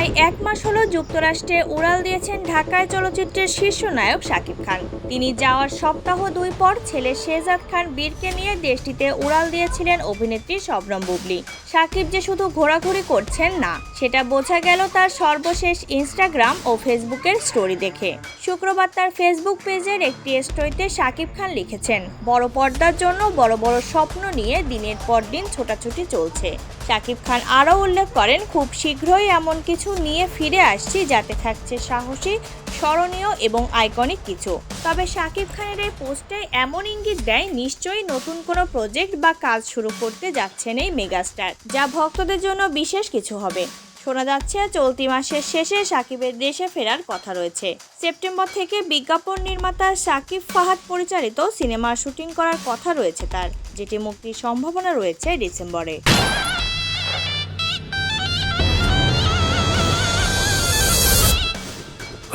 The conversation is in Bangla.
প্রায় এক মাস হলো যুক্তরাষ্ট্রে উড়াল দিয়েছেন ঢাকায় চলচ্চিত্রের শীর্ষ নায়ক শাকিব খান। তিনি যাওয়ার সপ্তাহ দুই পর ছেলে শেহজাদ খান বীরকে নিয়ে দেশটিতে উড়াল দিয়েছিলেন অভিনেত্রী শবনম বুবলি। শাকিব যে শুধু ঘোরাঘুরি করছেন না, সেটা বোঝা গেল তার সর্বশেষ ইনস্টাগ্রাম ও ফেসবুকের স্টোরি দেখে। শুক্রবার তার ফেসবুক পেজের একটি স্টোরিতে শাকিব খান লিখেছেন, বড় পর্দার জন্য বড় বড় স্বপ্ন নিয়ে দিনের পর দিন ছোটাছুটি চলছে। শাকিব খান আরও উল্লেখ করেন, খুব শীঘ্রই এমন কিছু নিয়ে ফিরে আসছি যাতে থাকছে সাহসী, স্মরণীয় এবং আইকনিক কিছু। তবে শাকিব খানের এই পোস্টে এমন ইঙ্গিত দেয়, নিশ্চয়ই নতুন কোনো প্রজেক্ট বা কাজ শুরু করতে যাচ্ছেন এই মেগাস্টার যা ভক্তদের জন্য বিশেষ কিছু হবে। শোনা যাচ্ছে, চলতি মাসের শেষে সাকিবের দেশে ফেরার কথা রয়েছে। সেপ্টেম্বর থেকে বিজ্ঞাপন নির্মাতা সাকিব ফাহাদ পরিচালিত সিনেমার শুটিং করার কথা রয়েছে তার, যেটি মুক্তির সম্ভাবনা রয়েছে ডিসেম্বরে।